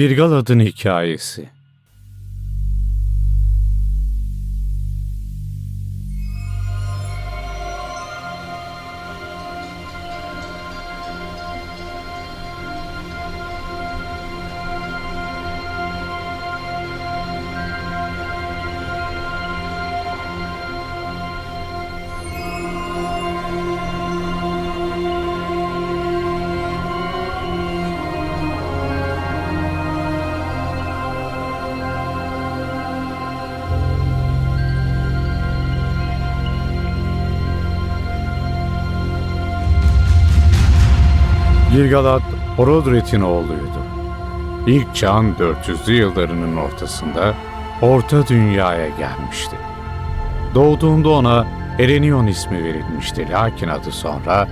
Girgalad'ın hikayesi Girgalad, Horodret'in oğluydu. İlk çağın 400'lü yıllarının ortasında Orta Dünya'ya gelmişti. Doğduğunda ona Erenion ismi verilmişti lakin adı sonra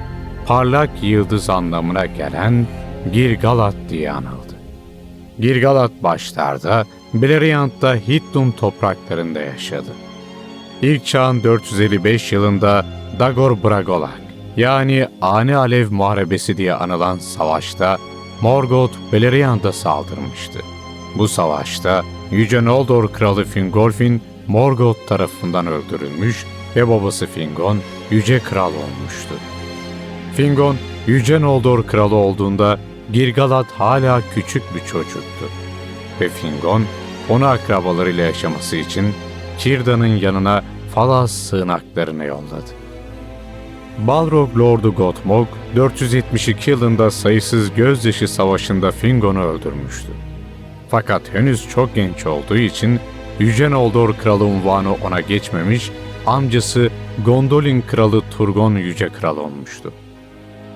parlak yıldız anlamına gelen Girgalat diye anıldı. Girgalat başlarda Beleriand'da Hittum topraklarında yaşadı. İlk çağın 455 yılında Dagor Bragolak yani Ani Alev Muharebesi diye anılan savaşta Morgoth Beleriand'a saldırmıştı. Bu savaşta Yüce Noldor Kralı Fingolfin Morgoth tarafından öldürülmüş ve babası Fingon Yüce Kral olmuştu. Fingon, Yüce Noldor Kralı olduğunda Girgalad hala küçük bir çocuktu. Ve Fingon, onu akrabalarıyla yaşaması için Kirda'nın yanına Falas sığınaklarını yolladı. Balrog Lordu Gottmog, 472 yılında sayısız gözyaşı savaşında Fingon'u öldürmüştü. Fakat henüz çok genç olduğu için Yüce Noldor Kralı unvanı ona geçmemiş, amcası Gondolin Kralı Turgon Yüce Kral olmuştu.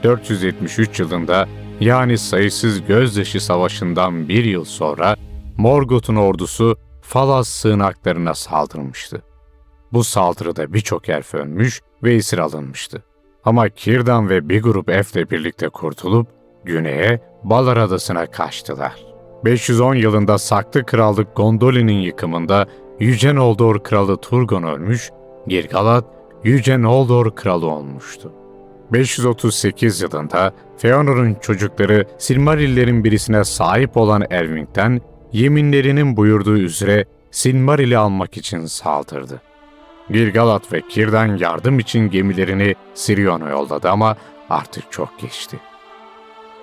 473 yılında yani sayısız gözyaşı savaşından bir yıl sonra Morgoth'un ordusu Falas sığınaklarına saldırmıştı. Bu saldırıda birçok elf ölmüş ve esir alınmıştı. Ama Kirdan ve bir grup elfle birlikte kurtulup güneye Balar Adası'na kaçtılar. 510 yılında saklı krallık Gondolin'in yıkımında Yüce Noldor kralı Turgon ölmüş, Girgalad Yüce Noldor kralı olmuştu. 538 yılında Feanor'un çocukları Silmarillerin birisine sahip olan Elwing'den yeminlerinin buyurduğu üzere Silmaril'i almak için saldırdı. Girgalat ve Kir'den yardım için gemilerini Sirion'a yolladı ama artık çok geçti.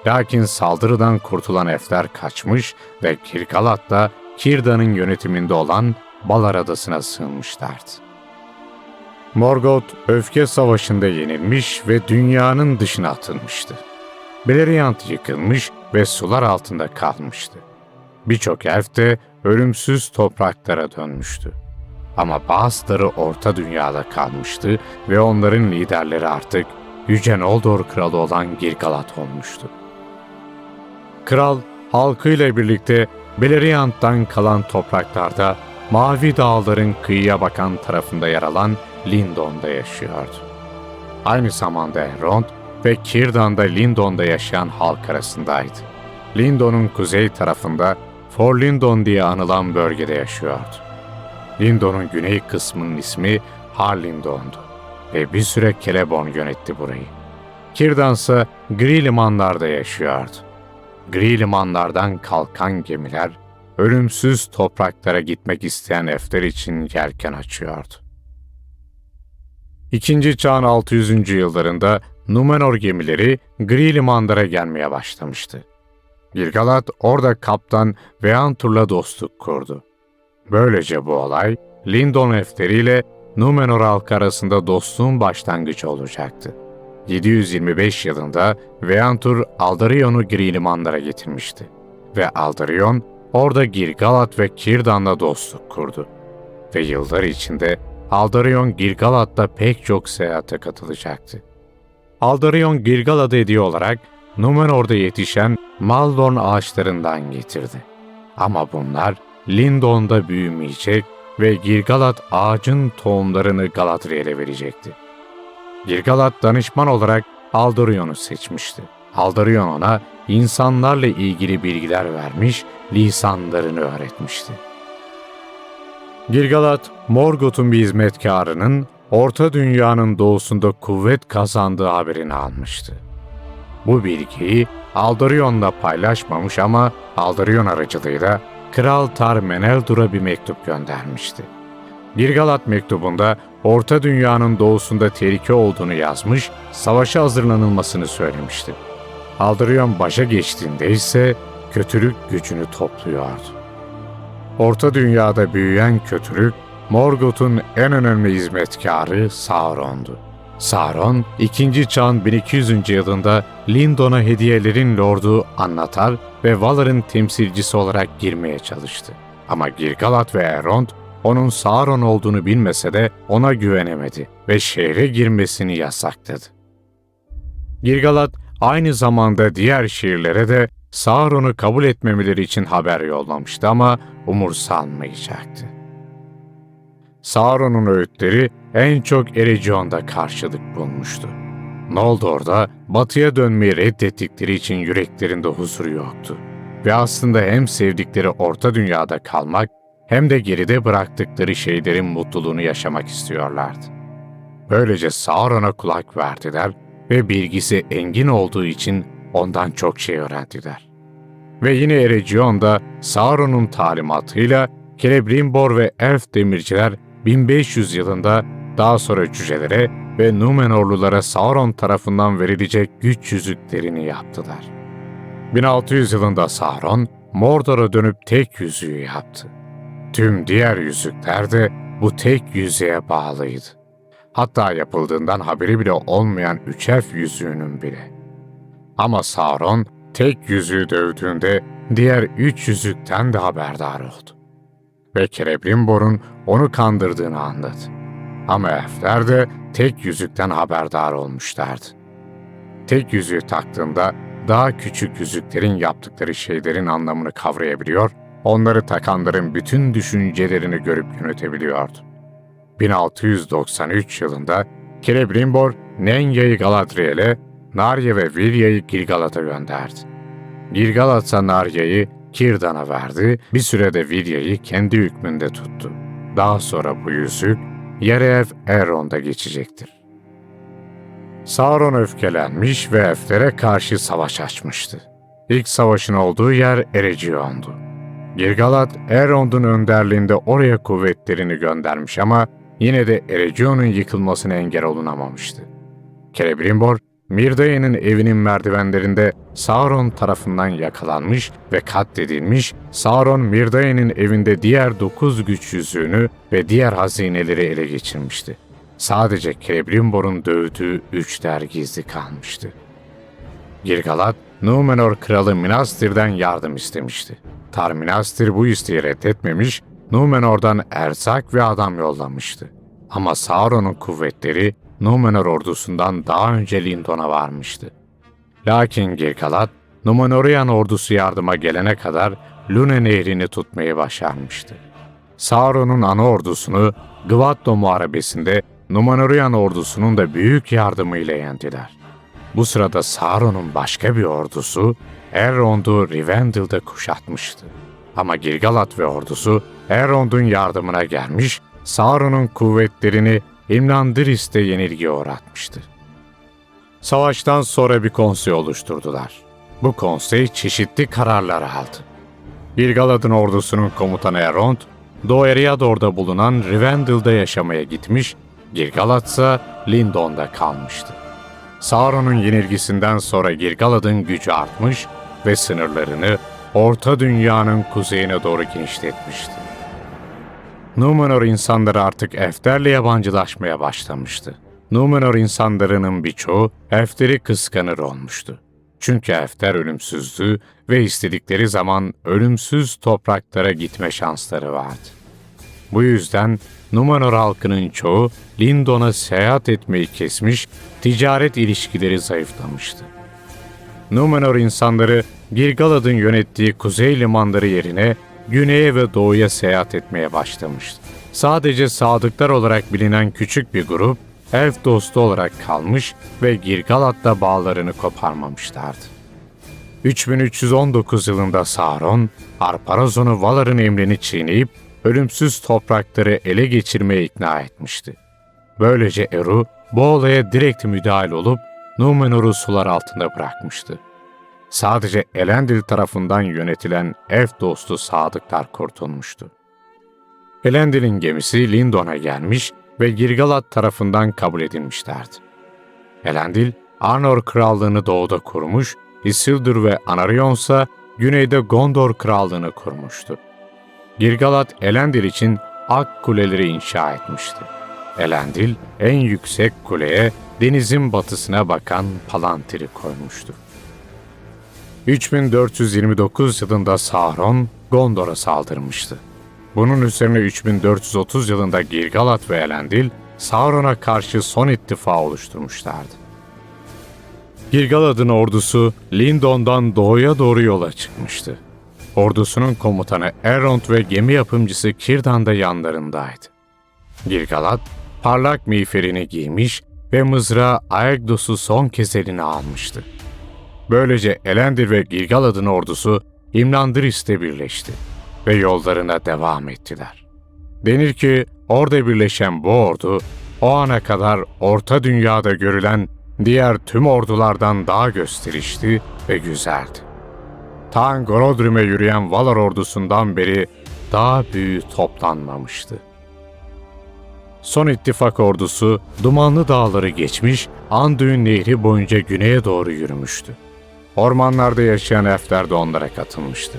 Lakin saldırıdan kurtulan Efler kaçmış ve Girgalat da Kirda'nın yönetiminde olan Balar Adası'na sığınmışlardı. Morgoth öfke savaşında yenilmiş ve dünyanın dışına atılmıştı. Beleriand yıkılmış ve sular altında kalmıştı. Birçok elf de ölümsüz topraklara dönmüştü. Ama bazıları Orta Dünya'da kalmıştı ve onların liderleri artık Yüce Noldor kralı olan Girgalat olmuştu. Kral halkıyla birlikte Beleriand'dan kalan topraklarda Mavi Dağların kıyıya bakan tarafında yer alan Lindon'da yaşıyordu. Aynı zamanda Elrond ve Círdan'da Lindon'da yaşayan halk arasındaydı. Lindon'un kuzey tarafında Forlindon diye anılan bölgede yaşıyordu. Lindon'un güney kısmının ismi Harlindon'du ve bir süre Celeborn yönetti burayı. Círdan ise gri limanlarda yaşıyordu. Gri limanlardan kalkan gemiler, ölümsüz topraklara gitmek isteyen efler için yelken açıyordu. İkinci çağın 600. yıllarında Numenor gemileri gri limanlara gelmeye başlamıştı. Gilgalad orada kaptan Veantur'la dostluk kurdu. Böylece bu olay Lindon efleriyle Numenor halkı arasında dostluğun başlangıcı olacaktı. 725 yılında Veantur Aldarion'u gri limanlara getirmişti ve Aldarion orada Girgalat ve Kirdan'la dostluk kurdu. Ve yıllar içinde Aldarion Girgalad'da pek çok seyahate katılacaktı. Aldarion Girgalad'ı hediye olarak Numenor'da yetişen Maldorn ağaçlarından getirdi. Ama bunlar Lindon'da büyümeyecek ve Girgalad ağacın tohumlarını Galadriel'e verecekti. Girgalad danışman olarak Aldorion'u seçmişti. Aldorion ona insanlarla ilgili bilgiler vermiş, lisanlarını öğretmişti. Girgalad, Morgoth'un bir hizmetkarının Orta Dünya'nın doğusunda kuvvet kazandığı haberini almıştı. bu bilgiyi Aldarion'la paylaşmamış ama Aldarion aracılığıyla Kral Tar Meneldur'a bir mektup göndermişti. Girgalat mektubunda Orta Dünya'nın doğusunda tehlike olduğunu yazmış, savaşa hazırlanılmasını söylemişti. Aldarion başa geçtiğinde ise kötülük gücünü topluyordu. Orta Dünya'da büyüyen kötülük, Morgoth'un en önemli hizmetkarı Sauron'du. Sauron, 2. Çağ'ın 1200. yılında Lindon'a hediyelerin lordu anlatar ve Valar'ın temsilcisi olarak girmeye çalıştı. Ama Girgalat ve Elrond onun Sauron olduğunu bilmese de ona güvenemedi ve şehre girmesini yasakladı. Girgalat aynı zamanda diğer şehirlere de Sauron'u kabul etmemeleri için haber yollamıştı ama umursanmayacaktı. Sauron'un öğütleri en çok Eregion'da karşılık bulmuştu. Noldor'da batıya dönmeyi reddettikleri için yüreklerinde huzuru yoktu. Ve aslında hem sevdikleri Orta Dünya'da kalmak hem de geride bıraktıkları şeylerin mutluluğunu yaşamak istiyorlardı. Böylece Sauron'a kulak verdiler ve bilgisi engin olduğu için ondan çok şey öğrendiler. Ve yine Eregion'da Sauron'un talimatıyla Celebrimbor ve Elf demirciler 1500 yılında daha sonra cücelere ve Númenorlulara Sauron tarafından verilecek güç yüzüklerini yaptılar. 1600 yılında Sauron, Mordor'a dönüp tek yüzüğü yaptı. Tüm diğer yüzükler de bu tek yüzüğe bağlıydı. Hatta yapıldığından haberi bile olmayan üç elf yüzüğünün bile. Ama Sauron tek yüzüğü dövdüğünde diğer üç yüzükten de haberdar oldu. Ve Celebrimbor'un onu kandırdığını anladı. Ama elfler de tek yüzükten haberdar olmuşlardı. Tek yüzüğü taktığında daha küçük yüzüklerin yaptıkları şeylerin anlamını kavrayabiliyor, onları takanların bütün düşüncelerini görüp yönetebiliyordu. 1693 yılında Celebrimbor, Nenya'yı Galadriel'e, Narya ve Vilya'yı Gilgalat'a gönderdi. Gilgalat ise Narya'yı Kirdan'a verdi, bir sürede Vilya'yı kendi hükmünde tuttu. Daha sonra bu yüzük Yerev Elrond'a geçecektir. Sauron öfkelenmiş ve elflere karşı savaş açmıştı. İlk savaşın olduğu yer Eregion'du. Gilgalad, Elrond'un önderliğinde oraya kuvvetlerini göndermiş ama yine de Eregion'un yıkılmasına engel olunamamıştı. Celebrimbor, Mirdae'nin evinin merdivenlerinde Sauron tarafından yakalanmış ve katledilmiş, Sauron Mirdae'nin evinde diğer dokuz güç yüzüğünü ve diğer hazineleri ele geçirmişti. Sadece Celebrimbor'un dövdüğü üç der gizli kalmıştı. Gilgalad, Númenor kralı Minastir'den yardım istemişti. Tar Minastir bu isteği reddetmemiş, Númenor'dan erzak ve adam yollamıştı. Ama Sauron'un kuvvetleri Númenor ordusundan daha önce Lindon'a varmıştı. Lakin Gilgalad, Númenorian ordusu yardıma gelene kadar Lune nehrini tutmayı başarmıştı. Sauron'un ana ordusunu Gvatto muharebesinde Númenorian ordusunun da büyük yardımıyla yendiler. Bu sırada Sauron'un başka bir ordusu Elrond'u Rivendell'de kuşatmıştı. Ama Gilgalad ve ordusu Elrond'un yardımına gelmiş, Sauron'un kuvvetlerini İmlandris'te yenilgiye uğratmıştı. Savaştan sonra bir konsey oluşturdular. Bu konsey çeşitli kararlar aldı. Gilgalad'ın ordusunun komutanı Elrond, Doğu Eriador'da bulunan Rivendell'da yaşamaya gitmiş, Gilgalad ise Lindon'da kalmıştı. Sauron'un yenilgisinden sonra Gilgalad'ın gücü artmış ve sınırlarını Orta Dünya'nın kuzeyine doğru genişletmişti. Númenor insanları artık elflerle yabancılaşmaya başlamıştı. Númenor insanlarının birçoğu elfleri kıskanır olmuştu. Çünkü elfler ölümsüzdü ve istedikleri zaman ölümsüz topraklara gitme şansları vardı. Bu yüzden Númenor halkının çoğu Lindon'a seyahat etmeyi kesmiş, ticaret ilişkileri zayıflamıştı. Númenor insanları Gilgalad'ın yönettiği kuzey limanları yerine güneye ve doğuya seyahat etmeye başlamıştı. Sadece sadıklar olarak bilinen küçük bir grup, elf dostu olarak kalmış ve Gilgalad'da bağlarını koparmamışlardı. 3319 yılında Sauron, Arparazon'u Valar'ın emrini çiğneyip ölümsüz toprakları ele geçirmeye ikna etmişti. Böylece Eru bu olaya direkt müdahil olup Númenor'u sular altında bırakmıştı. Sadece Elendil tarafından yönetilen ev dostu sadıklar kurtulmuştu. Elendil'in gemisi Lindon'a gelmiş ve Girgalat tarafından kabul edilmişlerdi. Elendil, Arnor krallığını doğuda kurmuş, Isildur ve Anarion ise güneyde Gondor krallığını kurmuştu. Girgalat, Elendil için Ak Kuleleri inşa etmişti. Elendil, en yüksek kuleye denizin batısına bakan Palantir'i koymuştu. 3429 yılında Sauron, Gondor'a saldırmıştı. Bunun üzerine 3430 yılında Girgalat ve Elendil, Sauron'a karşı son ittifa oluşturmuşlardı. Girgalad'ın ordusu Lindon'dan doğuya doğru yola çıkmıştı. Ordusunun komutanı Elrond ve gemi yapımcısı Kirdan da yanlarındaydı. Girgalad, parlak miğferini giymiş ve mızrağı Aegdos'u son kez eline almıştı. Böylece Elendil ve Girgalad'ın ordusu İmlandris'te birleşti ve yollarına devam ettiler. Denir ki orada birleşen bu ordu o ana kadar Orta Dünya'da görülen diğer tüm ordulardan daha gösterişli ve güzeldi. Ta Gorodrim'e yürüyen Valar ordusundan beri daha büyüğü toplanmamıştı. Son ittifak ordusu dumanlı dağları geçmiş, Anduin Nehri boyunca güneye doğru yürümüştü. Ormanlarda yaşayan elfler de onlara katılmıştı.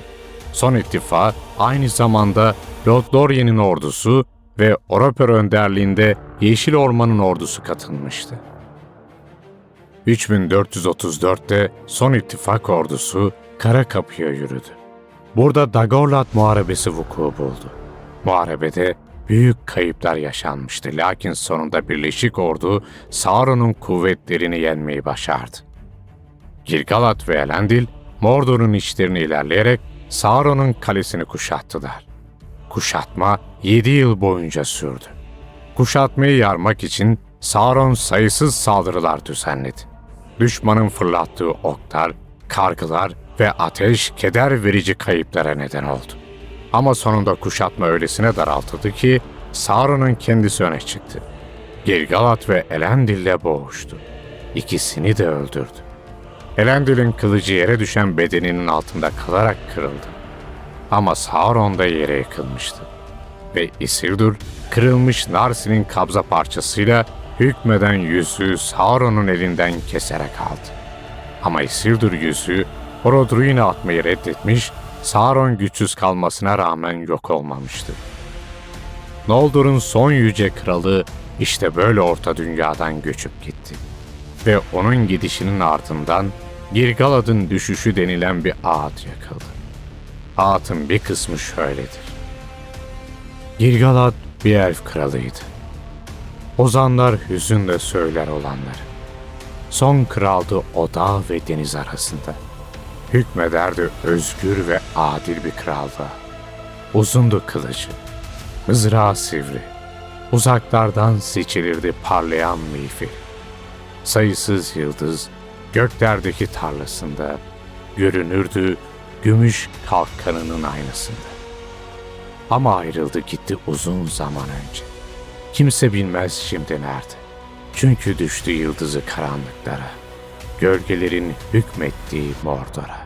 Son ittifak aynı zamanda Lothlorien'in ordusu ve Oroper önderliğinde Yeşil Orman'ın ordusu katılmıştı. 3434'te Son ittifak ordusu Kara Kapı'ya yürüdü. Burada Dagorlat Muharebesi vuku buldu. Muharebede büyük kayıplar yaşanmıştı lakin sonunda Birleşik Ordu Sauron'un kuvvetlerini yenmeyi başardı. Gilgalad ve Elendil, Mordor'un içlerini ilerleyerek Sauron'un kalesini kuşattılar. Kuşatma 7 yıl boyunca sürdü. Kuşatmayı yarmak için Sauron sayısız saldırılar düzenledi. Düşmanın fırlattığı oklar, kargılar ve ateş keder verici kayıplara neden oldu. Ama sonunda kuşatma öylesine daraltıldı ki Sauron'un kendisi öne çıktı. Gilgalad ve Elendil'le boğuştu. İkisini de öldürdü. Elendil'in kılıcı yere düşen bedeninin altında kalarak kırıldı. Ama Sauron da yere yıkılmıştı. Ve Isildur, kırılmış Narsin'in kabza parçasıyla hükmeden yüzüğü Sauron'un elinden keserek aldı. Ama Isildur yüzüğü Horodruin'e atmayı reddetmiş, Sauron güçsüz kalmasına rağmen yok olmamıştı. Noldor'un son yüce kralı işte böyle orta dünyadan göçüp gitti. Ve onun gidişinin ardından Girgalad'ın düşüşü denilen bir ağıt yakıldı. Ağıtın bir kısmı şöyledir. Girgalad bir elf kralıydı. Ozanlar hüzünle söyler olanları. Son kraldı o dağ ve deniz arasında. Hükmederdi özgür ve adil bir krallığa. Uzundu kılıcı, mızrağı sivri. Uzaklardan seçilirdi parlayan miğfer. Sayısız yıldız göklerdeki tarlasında görünürdü gümüş kalkanının aynasında. Ama ayrıldı gitti uzun zaman önce. Kimse bilmez şimdi nerede. Çünkü düştü yıldızı karanlıklara. Gölgelerin hükmettiği Mordor'a.